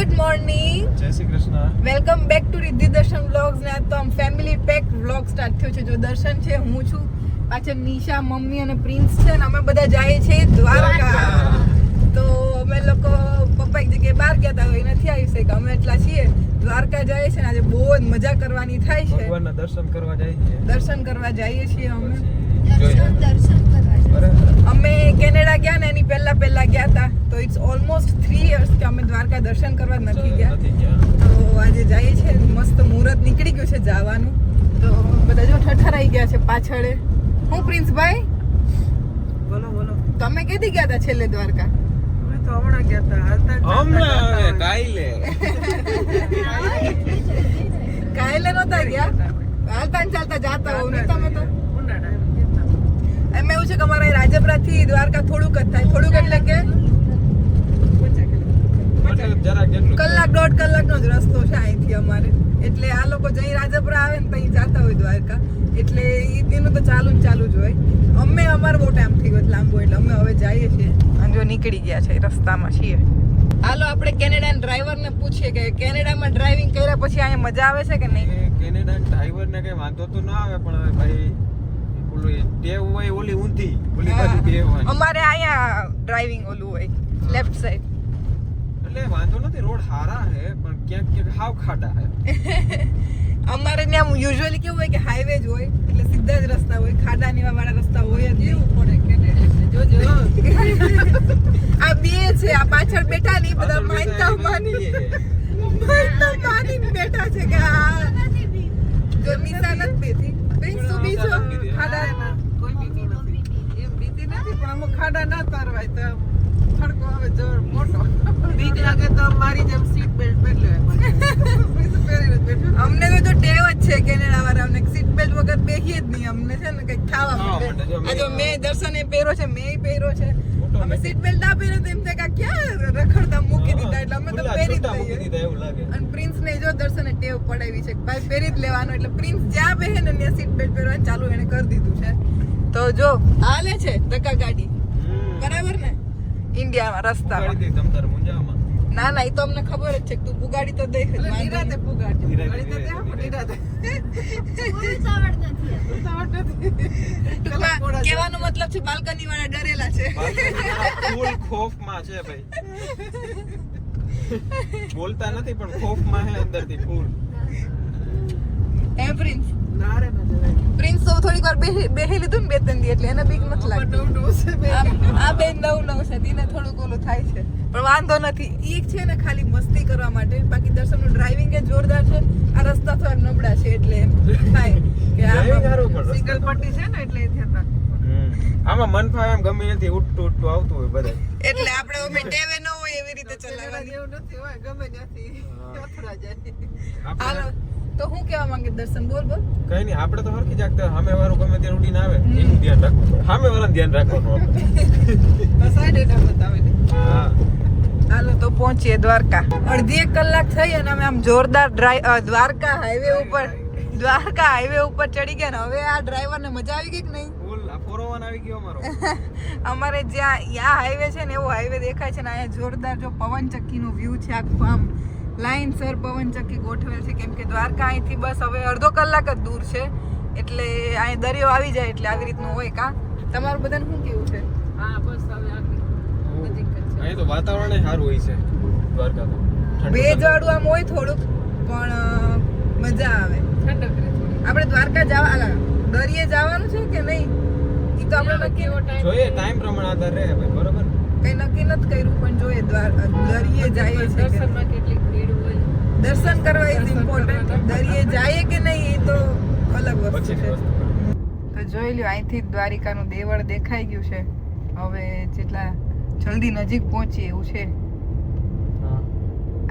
Good morning Jai Shri Krishna. Welcome back to Riddhi Darshan vlogs ને તો આમ family pack vlog start થયો છે. જો દર્શન છે હું છું પાછળ નિશા મમ્મી અને પ્રિન્સ છે ને અમે બધા જઈએ છે દ્વારકા. તો અમે લોકો પપ્પા એક જગ્યાએ બહાર ગયા હતા હવે નથી આવી શકે અમે એટલા છીએ દ્વારકા જઈએ છીએ ને આજે બહુ જ મજા કરવાની થાય છે. ભગવાનના દર્શન કરવા જઈએ છીએ દર્શન કરવા જઈએ છીએ અમે. દર્શન કરવા અમે કેનેડા ગયા ને એની પહેલા પહેલા ગયા હતા તો ઇટ્સ ઓલમોસ્ટ થ્રી યર્સ કે અમે દ્વારકા દર્શન કરવા નથી ગયા. તો આજે જઈએ છે મસ્ત મુહૂર્ત નીકળી ગયું છે જવાનું. તો બધા જો ઠઠરાઈ ગયા છે પાછળ. હું પ્રિન્સભાઈ? બોલો બોલો. તમે કેદી ગયા હતા છેલ્લે દ્વારકા? અમે તો હમણાં ગયા હતા હાલતા હમણાં હવે કાલે. નહોતા ગયા? હાલતા ને ચાલતા જાતા હોવ ને તમે તો. એમ એવું છે કે અમારા રાજપરા થી દ્વારકા થોડુંક જ થાય. થોડુંક એટલે કે પચાસ કિલોમીટર. એટલે જરાક જેટલું કલાક દોઢ કલાકનો જ રસ્તો છે અહીંથી અમારે. એટલે આ લોકો જઈ રાજાપુરા આવે ને ત્યાં જાતા હોય દ્વારકા. એટલે ઈ એનું તો ચાલુ ને ચાલુ જ હોય. અમે અમારો બહુ ટાઈમ થઈ ગયો લાંબો એટલે અમે હવે જઈએ છીએ. અને જો નીકળી ગયા છે રસ્તામાં છીએ. હાલો આપણે કેનેડા ડ્રાઈવર ને પૂછીએ કે કેનેડામાં ડ્રાઇવિંગ કર્યા પછી અહીંયા મજા આવે છે કે નહીં? કેનેડા ડ્રાઈવર ને કઈ વાંધો તો ના આવે પણ હવે ભાઈ ટેવ હોય ઓલી ઊંધી ઓલી બાજુ ટેવ હોય. અમારે અહીંયા ડ્રાઇવિંગ ઓલું હોય લેફ્ટ સાઈડ એટલે વાંધો નથી રોડ સારા છે પણ ક્યાંક ક્યાંક હાવ ખાડા છે. અમારે ત્યાં યુઝ્યુઅલી કેવું હોય કે હાઈવે જ હોય એટલે સીધા જ રસ્તા હોય ખાડા નીવા વાળા રસ્તા હોય જ એવું પડે કે આ બે છે આ પાછળ બેઠા નહીં બધા માનતા માની માનતા માની બેઠા છે કે આ જો નિશા નથી બેઠી. પ્રિન્સ શું બીજો? ખાડા કોઈ બીજું નથી. એમ બીતી નથી પણ અમુક ખાડા ના તરવાય તો ખડકો આવે જોર મોટો. બીક લાગે તો મારી જેમ સીટ બેલ્ટ પહેરી બેઠું. અમને તો જો ટેવ જ છે કેનેડા વાળા અમને સીટ બેલ્ટ વગર બેહીએ જ નહીં. અમને છે ને કઈ ખાવા માટે. જો આ જો મેં- દર્શન એ પહેરો છે મેં પહેરો છે. અમે સીટ બેલ્ટ આપીને તો એમ થાય કે ક્યાં રખડતા મૂકી દીધા એટલે અમે તો પહેરી જ દીધા એવું લાગે. અને પ્રિન્સ ને જો દર્શને ટેવ પડાવી છે ભાઈ પહેરી જ લેવાનો એટલે પ્રિન્સ જ્યાં બેહે ને ત્યાં સીટ બેલ્ટ પહેરવાનું ચાલુ એને કરી દીધું છે. તો જો હાલે છે ધક્કા ગાડી. બરાબર ને? ઇન્ડિયામાં રસ્તામાં દે ના ના એ તો અમને ખબર જ છે કે તું બુગાડી તો દેખ જ નિરાતે. તો પણ. ઉતાવળ નથી. કહેવાનો મતલબ છે બાલ્કની વાળા ડરેલા છે ફૂલ ખોફમાં છે ભાઈ બોલતા નથી પણ ખોફમાં હે અંદરથી ફૂલ એ પ્રિન્સ. પ્રિન્સ તો થોડીક વાર બેહી લીધું ને બે ત્રણ દી એટલે એને બીક નથી લાગતી. આ બેન બે નવ નવ છે દીને થોડુંક ઓલું થાય છે. પણ વાંધો નથી. એક છે ને ખાલી મસ્તી કરવા માટે. બાકી દર્શનનું ડ્રાઇવિંગ એ જોરદાર છે. આ રસ્તા થોડા નબળા છે એટલે એમ થાય કે આ સિંગલ પટ્ટી છે ને એટલે એ થતા આમાં મન ફાવે એમ ગમે નથી ઉઠતું ઉઠતું આવતું હોય બધા. એટલે આપણે ઓમે ટેવે ન હોય એવી રીતે ચલાવવાની. જેવું નથી હોય ગમે નથી હાલો. તો હું કેવા માંગે દર્શન બોલ બોલ. કઈ નહીં આપણે તો હરખી જાગતા સામે વાળું ગમે ત્યારે ઉડીને આવે એનું ધ્યાન રાખવું સામે વાળાનું ધ્યાન રાખવાનું આપણે. સાઈડ એના બતાવે હા. હાલો તો પહોંચીએ દ્વારકા. અડધી એક કલાક થઈ અને અમે આમ જોરદાર ડ્રાઈવ દ્વારકા હાઈવે ઉપર દ્વારકા હાઈવે ઉપર ચડી ગયા ને હવે આ ડ્રાઈવરને મજા આવી ગઈ કે નહીં? આ ગયો અમારો. અમારે જ્યાં યા હાઈવે છે ને એવો હાઈવે દેખાય છે ને અહીંયા જોરદાર જો પવન ચક્કી નું વ્યૂ છે આખું આમ લાઈન સર પવનચક્કી ગોઠવેલ છે કેમ કે દ્વારકા અહીંથી બસ હવે અડધો કલાક જ દૂર છે. એટલે અહીં દરિયો આવી જાય એટલે આવી રીતનું હોય કા? તમારું બધાને શું કેવું છે? હા બસ હવે અહીં તો વાતાવરણ સારું હોય છે દ્વારકા તો ભેજવાળું આમ હોય થોડુંક પણ મજા આવે. ઠંડક રહે આપણે દ્વારકા જવા દરિયે જવાનું છે કે નહીં? એ તો આપણે નક્કી કેવો ટાઈમ જોઈએ ટાઈમ પ્રમાણે આધાર રહે બરોબર? કઈ નક્કી નથી કર્યું પણ જોઈએ દ્વાર દરિયે જઈએ છે દર્શનમાં હોય દર્શન કરવા ઇઝ ઇમ્પોર્ટન્ટ દરિયે જાય કે નહીં એ તો અલગ વસ્તુ છે. તો જોઈ લ્યો અહીંથી દ્વારિકાનું દેવળ દેખાઈ ગયું છે. હવે જેટલા જલ્દી નજીક પહોંચીએ એવું છે.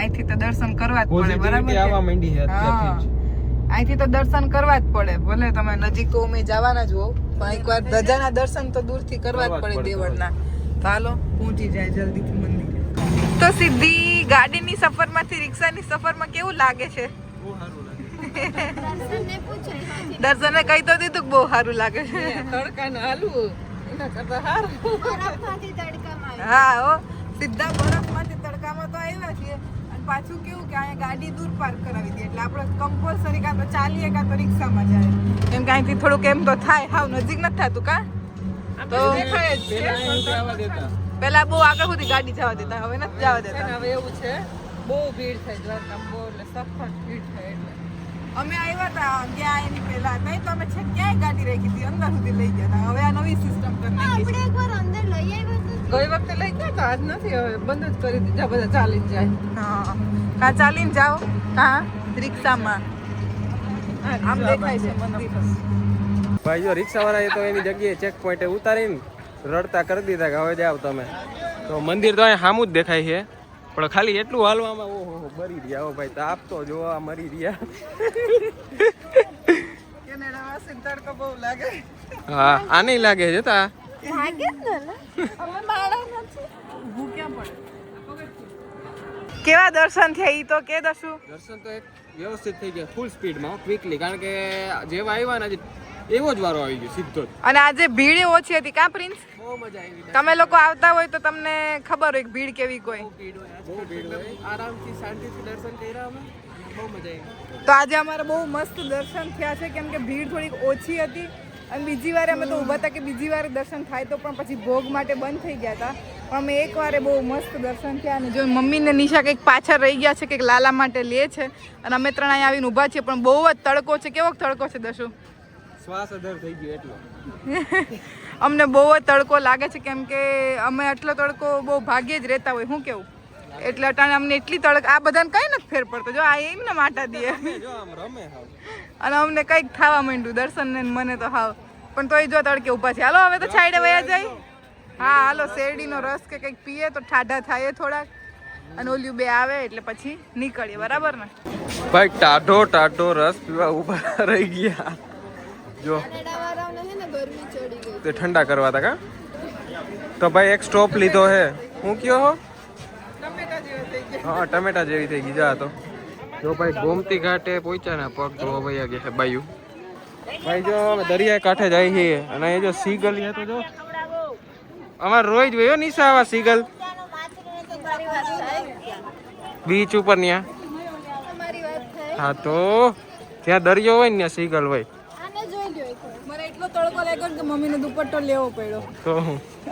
અહીંથી તો દર્શન કરવા જ પડે બરાબર છે? માંડી છે અહીંથી તો દર્શન કરવા જ પડે ભલે તમે નજીક તો અમે જવાના જ હો પણ એકવાર ધજાના દર્શન તો દૂરથી કરવા જ પડે પડે, દેવળના. તો હાલો પહોંચી જાય જલ્દીથી મંદિર. તો સીધી ગાડીની સફરમાંથી રિક્ષાની સફરમાં કેવું લાગે છે? બહુ સારું લાગે. દર્શને કહી તો દીધું કે બહુ સારું લાગે. છે તડકાને હાલવું એના કરતા હારું હા હો. સીધા બરફમાંથી તડકામાં તો આવ્યા છીએ. અને પાછું કેવું કે અહીંયા ગાડી દૂર પાર્ક કરાવી દે એટલે આપણે કમ્પલસરી કાં તો ચાલીએ કાં તો રિક્ષામાં જાય કેમ કે અહીંથી થોડુંક એમ તો થાય. હાવ નજીક નથી થતું કા? તો દેખાય જ છે. પેલા બહુ આગળ સુધી ગાડી જવા દેતા હવે નથી જવા દેતા. હવે એવું છે બહુ ભીડ થાય દ્વારકા બહુ એટલે સખત ભીડ થાય એટલે. અમે આવ્યા હતા ગયા એની પહેલા નહીં તો અમે છે ક્યાંય ગાડી રાખી હતી અંદર સુધી લઈ ગયા હતા હવે આ નવી સિસ્ટમ કરી નાખી આપણે એકવાર અંદર લઈ આવ્યા ગઈ વખતે લઈ ગયા તો આજ નથી હવે બંધ જ કરી દીધા બધા ચાલીને જાય. હા. કાં ચાલીને જાઓ? કા? રિક્ષામાં. આમ દેખાય છે મંદિર ભાઈ જો રિક્ષાવાળાએ તો એની જગ્યાએ ચેક પોઈન્ટે ઉતારીને રડતા કરી દીધા કે હવે જાવ તમે. તો મંદિર તો અહીંયા સામું જ દેખાય છે. પણ ખાલી એટલું હાલવામાં ઓહો મરી રહ્યા હો ભાઈ તાપ તો જોવા મરી રહ્યા. કેનેડાવાસીને બહુ લાગે. હા આ નહીં લાગે છે તા લાગે જ ને અમે માણા નથી. ઊભું ક્યાં પડે? કેવા દર્શન થયા ઈ તો કે દશું દર્શન તો એક વ્યવસ્થિત થઈ ગયા ફૂલ સ્પીડમાં ક્વિકલી કારણ કે જેવા આવ્યા ને એવો જ વારો આવી ગયો સીધો જ. અને આજે ભીડ ઓછી હતી કા પ્રિન્સ? બહુ મજા આવી તમે લોકો આવતા હોય તો તમને ખબર હોય કે ભીડ કેવી કોઈ. આરામથી શાંતિથી દર્શન કર્યા અમે. બહુ મજા આવી. તો આજે અમારે બહુ મસ્ત દર્શન થયા છે કેમ કે ભીડ થોડીક ઓછી હતી. અને બીજી વારે અમે તો ઊભા હતા કે બીજી વારે દર્શન થાય તો પણ પછી ભોગ માટે બંધ થઈ ગયા હતા. પણ અમે એક વારે બહુ મસ્ત દર્શન થયા અને જો મમ્મી ને નિશા કંઈક પાછળ રહી ગયા છે કંઈક લાલા માટે લે છે. અને અમે ત્રણ અહીંયા આવીને ઊભા છીએ પણ બહુ જ તડકો છે. કેવો તડકો છે દશુ? શ્વાસ અધર થઈ ગયો એટલો. અમને બહુ જ તડકો લાગે છે કેમ કે અમે આટલો તડકો બહુ ભાગ્યે જ રહેતા હોય શું કેવું? એટલે અટાણે અમને એટલી તડક આ બધાને કઈ નથી ફેર પડતો જો આ એમને માટા દે અને અમને કંઈક થવા માંડ્યું દર્શન ને મને તો હાવ. પણ તોય જો તડકે ઊભા છે. હાલો હવે તો છાયડે વયા જાય. હા હાલો શેરડીનો રસ કે કંઈક પીએ તો ઠાઢા થાય થોડાક. અને ઓલ્યું બે આવે એટલે પછી નીકળીએ બરાબર ને? ભાઈ ટાઢો ટાઢો રસ પીવા ઊભા રહી ગયા. જો. તે ઠંડા કરવા હતા કા? તો ભાઈ એક સ્ટોપ લીધો હે. હું કયો હો? ટમેટા જેવા થઈ ગયા. હા ટમેટા જેવી થઈ ગઈ. જા તો. જો ભાઈ ગોમતી ઘાટે પહોંચ્યા ને પગ ધોવા ભાઈ ગયા છે બાયું. ભાઈ જો દરિયા કાંઠે જાય છે અને એ જો સીગલ છે તો જો. અમાર રોજ જોયો નિશા આવા સીગલ. તમારી વાત થાય બીચ ઉપર ન્યા. તમારી વાત થાય. હા તો ત્યાં દરિયો હોય ને ત્યાં સીગલ હોય આને જોઈ લ્યો એક વાર. મને એટલો તડકો લાગ્યો કે મમ્મીને દુપટ્ટો લેવો પડ્યો.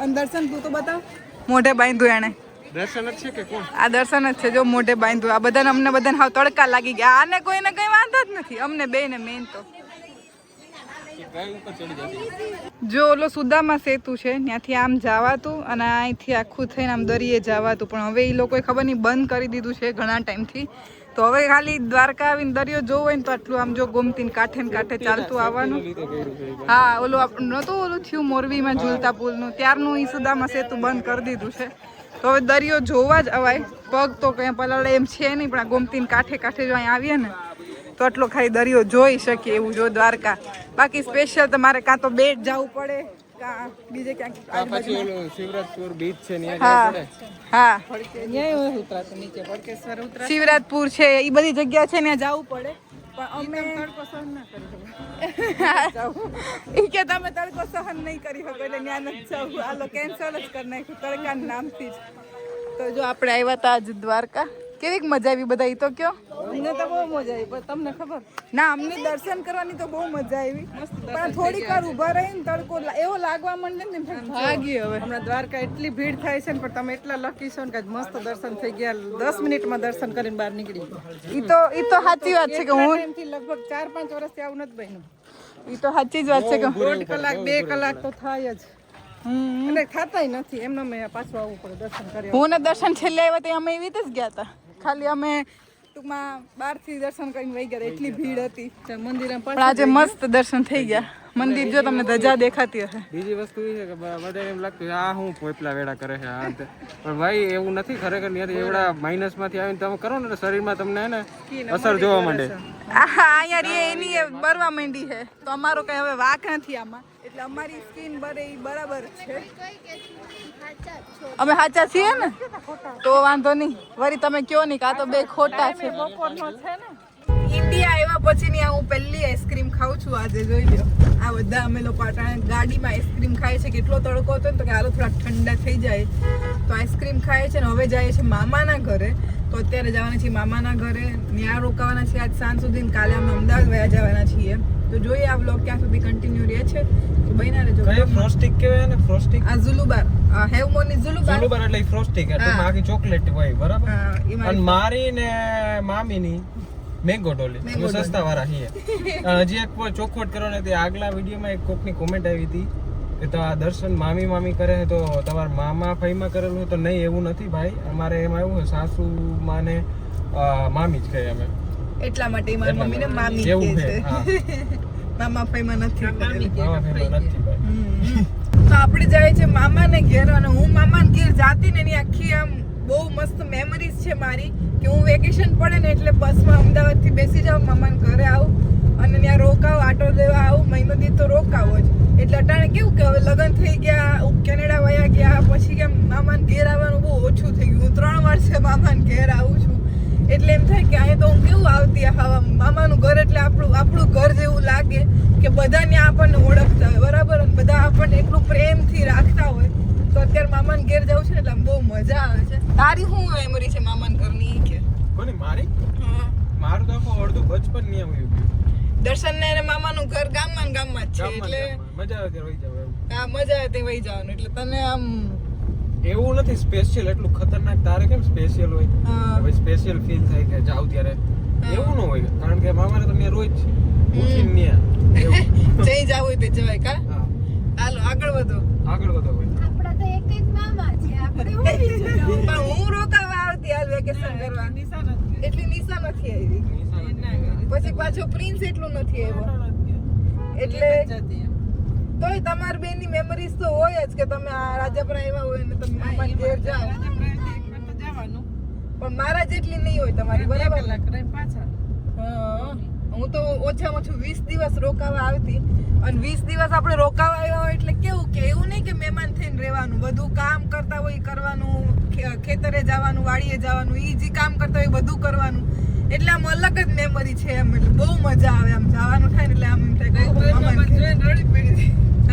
અને દર્શન તું તો બતાવ. મોઢે બાંધ્યું એને દર્શન જ છે કે કોણ? આ દર્શન જ છે જો મોઢે બાંધ્યું. આ બધાને અમને બધાને હાવ તડકા લાગી ગયા. આને કોઈને કઈ વાંધો જ નથી. અમને બે ને મેન તો. જો ઓલો સુદામા સેતુ છે ત્યાંથી આમ જવાતું અને અહીંથી આખું થઈને આમ દરિયે જવાતું. પણ હવે એ લોકોએ ખબર નહીં બંધ કરી દીધું છે ઘણા ટાઈમથી. તો હવે ખાલી દ્વારકા આવીને દરિયો જોવો હોય ને તો આટલું આમ જો ગોમતી કાંઠે ને કાંઠે ચાલતું આવવાનું. હા, ઓલું આપણું નહોતું ઓલું થયું મોરબીમાં ઝૂલતા પુલનું. ત્યારનું એ સુદામાં સેતુ બંધ કરી દીધું છે. તો હવે દરિયો જોવા જ અવાય. પગ તો કંઈ પલાળે એમ છે નહીં, પણ આ ગોમતીને કાંઠે કાંઠે જો અહીં આવીએ ને, તો આટલો ખાલી દરિયો જોઈ શકીએ એવું જો દ્વારકા. બાકી સ્પેશિયલ તમારે કાં તો બેટ જવું પડે. કાં બીજે ક્યાંક પછી ઓલું શિવરાજપુર બીચ છે હા હા. ન્યાય ઉતરાતું નીચે ભડકેશ્વર ઉતરા શિવરાજપુર છે એ બધી જગ્યા છે ત્યાં જવું પડે. પણ અમે તડકો સહન ના કરી શકો. એ કે તમે તડકો સહન નહીં કરી શકો એટલે ત્યાં જ જવું. હાલો કેન્સલ જ કરી નાખ્યું તડકાના નામથી જ. તો જો આપણે આવ્યા હતા આજ દ્વારકા. કેવીક મજા આવી બધા ઈ તો કયો? અમને તો બહુ મજા આવી તમને ખબર? ના અમને દર્શન કરવાની તો બહુ મજા આવી. પણ થોડીક વાર ઊભા રહીને તડકો એવો લાગવા માંડે ને ભાગી હવે. હમણાં દ્વારકા એટલી ભીડ થાય છે ને પણ તમે એટલા લકી છો ને કે મસ્ત દર્શન થઈ ગયા. દસ મિનિટમાં દર્શન કરીને બહાર નીકળી ગયા. ઈ તો ઈ તો સાચી વાત છે કે હું એમથી લગભગ ચાર પાંચ વર્ષથી આવું નથી બન્યું. ઈ તો સાચી જ વાત છે કે દોઢ કલાક બે કલાક તો થાય જ. અને ખાતાય નથી એમને મેં પાછું આવવું પડે દર્શન કર્યા હું ને દર્શન છેલ્લે આવ્યા તો અમે એવી રીતે જ ગયા હતા. ખાલી અમે ટૂંકમાં બહારથી દર્શન કરીને વહી ગયા એટલી ભીડ હતી. પણ આજે મસ્ત દર્શન થઈ ગયા. મંદિર જો તમને ધજા દેખાતી હશે. બીજી વસ્તુ એ છે કે બધા એમ લાગતું આ હું પોપલા વેડા કરે છે આ પણ ભાઈ એવું નથી ખરેખર ત્યાંથી એવડા માઇનસમાંથી આવીને તમે કરો ને શરીરમાં તમને ને અસર જોવા માંડે. આહા અહીંયા રે એની બરવા માંડી છે. તો અમારો કઈ હવે વાક નથી આમાં. એટલે અમારી સ્કીન બરે બરાબર છે. અમે સાચા છીએ ને? તો વાંધો નહીં. વળી તમે કયો નહીં કાં તો બે ખોટા છે. બપોરનો છે ને ઇન્ડિયા આવ્યા પછીની આ હું પહેલી આઈસ્ક્રીમ ખાઉં છું આજે જોઈ લો આ બધા અમે લોકો પાટણ ગાડીમાં આઈસ્ક્રીમ ખાય છે કેટલો તડકો હતો ને તો કે હાલો થોડા ઠંડા થઈ જાય. તો આઈસ્ક્રીમ ખાય છે ને હવે જાય છે મામાના ઘરે. તો અત્યારે જવાના છીએ મામાના ઘરે. ત્યાં રોકાવાના છીએ આજ સાંજ સુધી કાલે અમે અમદાવાદ વયા જવાના છીએ. તો જોઈએ આ બ્લોગ ક્યાં સુધી કન્ટિન્યુ રહે છે. તો બન્યા રહેજો. કઈ ફ્રોસ્ટિક કહેવાય ને ફ્રોસ્ટિક આ ઝુલુબાર. હેવમોની ઝુલુબાર. ઝુલુબાર એટલે ફ્રોસ્ટિક એટલે. આખી ચોકલેટ હોય બરાબર? મારી અને મારી ને મામીની મેંગો ડોલી સસ્તા વાળા છીએ. હજી એક ચોખવટ કરવાની હતી આગલા વિડીયોમાં એક કોકની કોમેન્ટ આવી હતી. કે તો આ દર્શન મામી મામી કરે છે તો તમારા મામા ફઈમાં કરેલું હોય તો નહીં એવું નથી ભાઈ. અમારે એમાં એવું હોય સાસુ માને મામી જ કહે અમે. એટલા માટે મારી મમ્મીને મામી એવું છે, મામા ફઈમાં નથી મામી નથી ભાઈ. તો આપણે જાય છે મામાને ઘેર અને હું મામાને ઘેર જાતી ને એની આખી આમ બહુ મસ્ત મેમરીઝ છે મારી કે હું વેકેશન પડે ને એટલે બસમાં અમદાવાદથી બેસી જાઉં મામાને ઘરે આવું અને ત્યાં રોકાવ આટો લેવા આવું મહિનો દી તો રોકાવો જ. કેવું કે હવે લગ્ન થઈ ગયા કેનેડા વયા ગયા પછી કેમ મામાને ઘેર આવવાનું બહુ ઓછું થઈ ગયું. હું ત્રણ વર્ષે મામાને ઘેર આવું છું. એટલે એમ થાય કે અહીંયા તો હું કેવું આવતી હવા મામાનું ઘર એટલે આપણું આપણું ઘર જેવું લાગે કે બધા ત્યાં આપણને ઓળખતા હોય બરાબર? અને બધા આપણને એટલું પ્રેમથી રાખતા હોય. તો અત્યારે મામાને ઘેર જવું છે એટલે બહુ મજા આવે છે. તારી શું મેમરી છે મામાને ઘરની? કે. કોની? મારી? મારું તો આખું અડધું બચપન નહીં આવ્યું દર્શન ને મામા મામાનું ઘર ગામમાં ને ગામમાં જ છે એટલે મજા આવે વહી હા મજા આવે ત્યાં વહી જવાનું. એટલે તને આમ એવું નથી સ્પેશિયલ એટલું ખતરનાક તારે કેમ સ્પેશિયલ હોય? હવે સ્પેશિયલ ફીલ થાય કે જાવ ત્યારે. એવું ન હોય કારણ કે મામાને તો મેં રોજ છે ઉઠીને. જઈ જાવ હોય તે જવાય કા? હા. હાલો આગળ વધો. આગળ વધો હોય આપણા તો એક જ મામા છે આપણે હું પણ હું રોકાવા આવતી હાલ વેકેશન કરવા. નિશા નથી. એટલી નિશા નથી આવી. પછી પાછો પ્રિન્સ એટલું નથી આવ્યો એટલે. તોય તમારી બેની મેમરીઝ તો હોય જ કે તમે આ રાજપરા આવ્યા હોય ને તમે મામા ઘેર જાઓ. પણ મારા જેટલી નહીં હોય તમારી બરાબર પાછા. હા. હું તો ઓછામાં ઓછું વીસ દિવસ રોકાવા આવતી. અને વીસ દિવસ આપણે રોકાવા આવ્યા હોય એટલે કેવું કે એવું નહીં કે મહેમાન થઈને રહેવાનું. બધું કામ કરતા હોય કરવાનું ખેતરે જવાનું વાડીએ જવાનું એ જે કામ કરતા હોય બધું કરવાનું. એટલે આમ અલગ જ મેમરી છે એમ. એટલે બહુ મજા આવે આમ જવાનું થાય ને એટલે આમ એમ થાય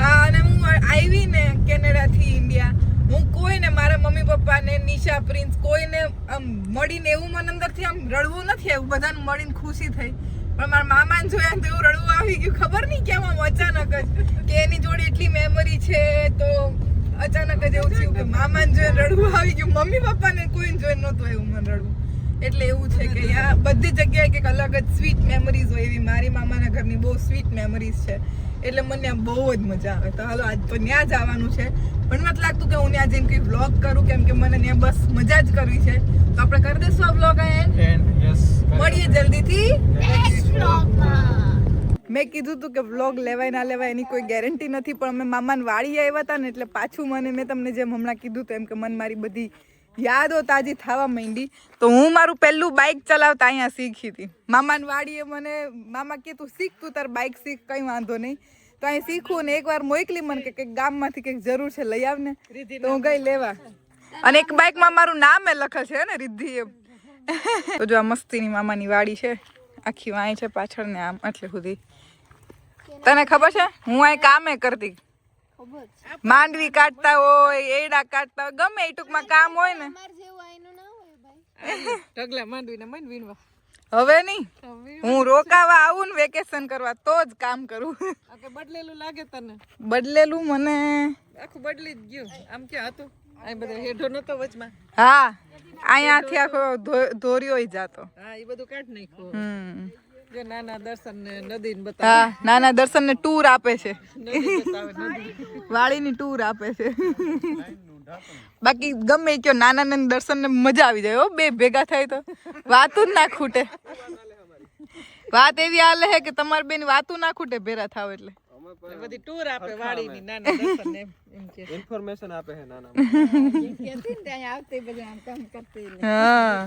હા અને હું આવી ને કેનેડા થી ઇન્ડિયા. હું કોઈને મારા મમ્મી પપ્પા ને નિશા પ્રિન્સ કોઈને આમ મળીને એવું મને અંદરથી આમ રડવું નથી આવ્યું. બધાને મળીને ખુશી થઈ. મારા મામાને જોયા તો એવું રડવું આવી ગયું. ખબર નહીં કેમ આમ અચાનક જ કે એની જોડે એટલી મેમરી છે તો અચાનક જ એવું થયું કે મામાને જોઈને રડવું આવી ગયું. મમ્મી પપ્પાને કોઈને જોઈને નહોતું એવું મને રડવું. એટલે એવું છે કે યાર બધી જગ્યાએ કંઈક અલગ જ સ્વીટ મેમરીઝ હોય એવી મારી મામાના ઘરની બહુ સ્વીટ મેમરીઝ છે. એટલે મને બહુ જ મજા આવે. તો હાલો, આજ તો ત્યાં જ આવવાનું છે. પણ મને લાગતું કે હું ત્યાં જઈને કંઈ વ્લોગ કરું, કેમ કે મને ત્યાં બસ મજા જ કરવી છે. તો આપણે કરી દઈશું આ વ્લોગ એન્ડ યસ મળીએ જલ્દીથી. મેં કીધું હતું કે વ્લોગ લેવાય ના લેવાય એની કોઈ ગેરંટી નથી પણ અમે મામાને વાળી આવ્યા હતા ને એટલે પાછું મને મેં તમને જેમ હમણાં કીધું હતું એમ કે મને મારી બધી યાદો તાજી થવા માંડી. તો હું મારું પહેલું બાઇક ચલાવતા અહીંયા શીખી હતી. મામાને વાડીએ મને મામા કે તું શીખ તું તાર બાઇક શીખ કંઈ વાંધો નહીં. તો અહીં શીખું ને એકવાર મોકલી મને કે કંઈક ગામમાંથી કંઈક જરૂર છે લઈ આવને. તો હું ગઈ લેવા. અને એક બાઇકમાં મારું નામ એ લખે છે ને રિદ્ધિ એમ તો જો આ મસ્તીની મામાની વાડી છે આખી વાંય છે પાછળ ને આમ એટલે સુધી. તને ખબર છે? હું અહીં કામે કરતી. માંડવી કાઢતા હોય એડા કાઢતા હોય ગમે એ ટૂંકમાં કામ હોય ને. અમાર જેવું આઈનું ના હોય ભાઈ. ઢગલા માંડવીને મન વીણવા. હવે નહીં. હું રોકાવા આવું ને વેકેશન કરવા તો જ કામ કરું. બદલેલું લાગે તને? બદલેલું મને. આખું બદલી જ ગયું. આમ ક્યાં હતું? આ બધા હેઠો નતો વચમાં. હા. અહીંયાથી આખો ધોર્યો જાતો. હા એ બધું કાઢ નાખ્યું. હમ. જો નાના દર્શન ને નદી ને બતાવે. હા નાના દર્શન ને ટૂર આપે છે. વાળી ની ટૂર આપે છે. બાકી ગમે કયો નાના ને દર્શન ને મજા આવી જાય હો બે ભેગા થાય તો. વાતું જ ના ખૂટે. વાત એવી હાલે છે કે તમારે બેન વાતું ના ખૂટે ભેરા થાવ એટલે. બધી ટૂર આપે વાડીની નાના દર્શન ને એમ એમ કે. Information આપે છે નાના હા.